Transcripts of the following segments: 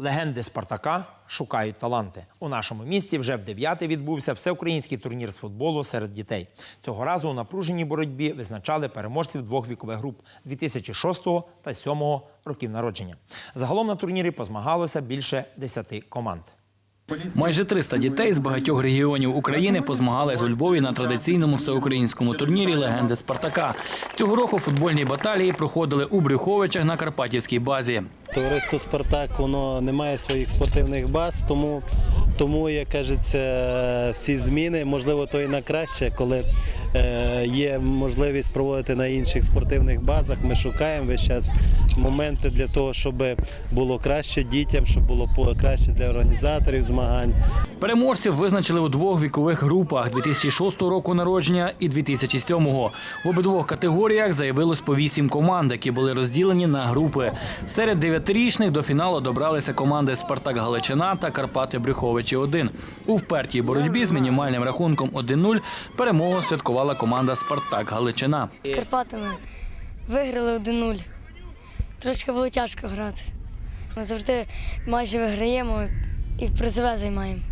Легенди Спартака шукають таланти. У нашому місті вже в дев'яте відбувся всеукраїнський турнір з футболу серед дітей. Цього разу у напруженій боротьбі визначали переможців двох вікових груп 2006 та 2007 років народження. Загалом на турнірі позмагалося більше 10 команд. Майже 300 дітей з багатьох регіонів України позмагались у Львові на традиційному всеукраїнському турнірі Легенди Спартака. Цього року футбольні баталії проходили у Брюховичах на Карпатівській базі. Товариство Спартак воно не має своїх спортивних баз, тому, тому як кажеться, всі зміни, можливо, то і на краще, коли є можливість проводити на інших спортивних базах. Ми шукаємо весь час моменти для того, щоб було краще дітям, щоб було краще для організаторів змагань. Переможців визначили у двох вікових групах 2006 року народження і 2007. В обидвох категоріях заявилось по вісім команд, які були розділені на групи. Серед дев'ятирічних до фіналу добралися команди Спартак Галичина та Карпати Брюховичі 1 У впертій боротьбі з мінімальним рахунком 1-0 перемогу святкувала команда Спартак Галичина. З Карпатами виграли 1-0. Трошки було тяжко грати. Ми завжди майже виграємо і призове займаємо.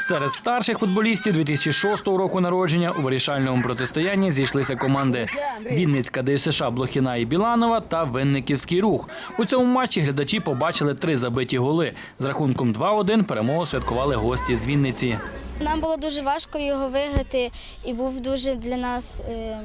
Серед старших футболістів 2006 року народження у вирішальному протистоянні зійшлися команди Вінницька ДЮСШ Блохіна і Біланова та Винниківський рух. У цьому матчі глядачі побачили три забиті голи. З рахунком 2-1 перемогу святкували гості з Вінниці. Нам було дуже важко його виграти, і був дуже для нас е,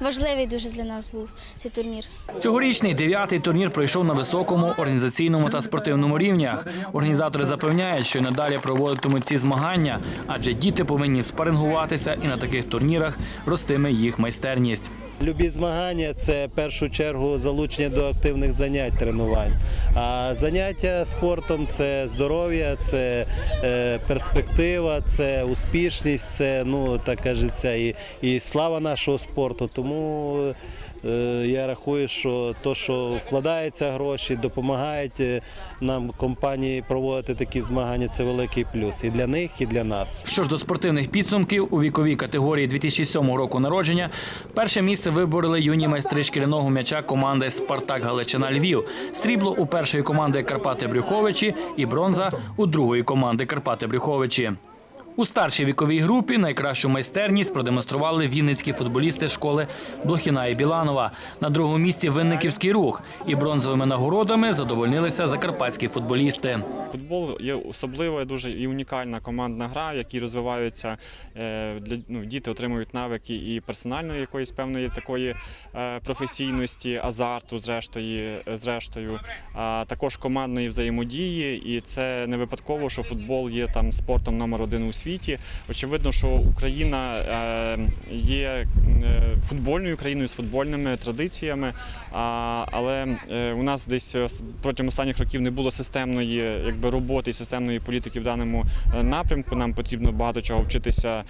важливий дуже для нас був цей турнір. Цьогорічний дев'ятий турнір пройшов на високому організаційному та спортивному рівнях. Організатори запевняють, що й надалі проводитимуть ці змагання, адже діти повинні спарингуватися і на таких турнірах ростиме їх майстерність. Любі змагання це в першу чергу залучення до активних занять тренувань. А заняття спортом це здоров'я, це е, перспектива, це успішність, це ну так кажеться, і, слава нашого спорту. Тому я рахую, що то, що вкладаються гроші, допомагають е, нам компанії проводити такі змагання, це великий плюс і для них, і для нас. Що ж до спортивних підсумків у віковій категорії 2007 року народження, перше місце вибороли юні майстри шкіряного м'яча команди Спартак Галичина Львів, срібло у першої команди Карпати Брюховичі і бронза у другої команди Карпати Брюховичі. У старшій віковій групі найкращу майстерність продемонстрували вінницькі футболісти школи Блохіна і Біланова. На другому місці винниківський рух і бронзовими нагородами задовольнилися закарпатські футболісти. Футбол є особлива, дуже і унікальна командна гра, в якій розвиваються е, ну, діти отримують навики і персональної якоїсь певної такої е, професійності, азарту, зрештою, зрештою, а також командної взаємодії. І це не випадково, що футбол є там спортом номер один у світі. Очевидно, що Україна е, є е, футбольною країною з футбольними традиціями, але е, у нас десь протягом останніх років не було системної якби, роботи і системної політики в даному напрямку. Нам потрібно багато чого вчитися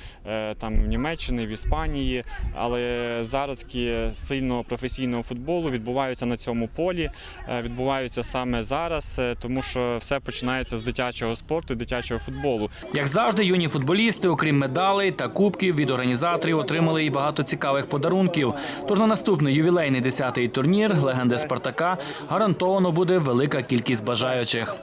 там в Німеччині, в Іспанії, але зародки сильного професійного футболу відбуваються на цьому полі, відбуваються саме зараз, тому що все починається з дитячого спорту, дитячого футболу. Як завжди, юні футболісти, окрім медалей та кубків від організаторів, отримали і багато цікавих подарунків. Тож на наступний ювілейний 10-й турнір легенди Спартака гарантовано буде велика кількість бажаючих.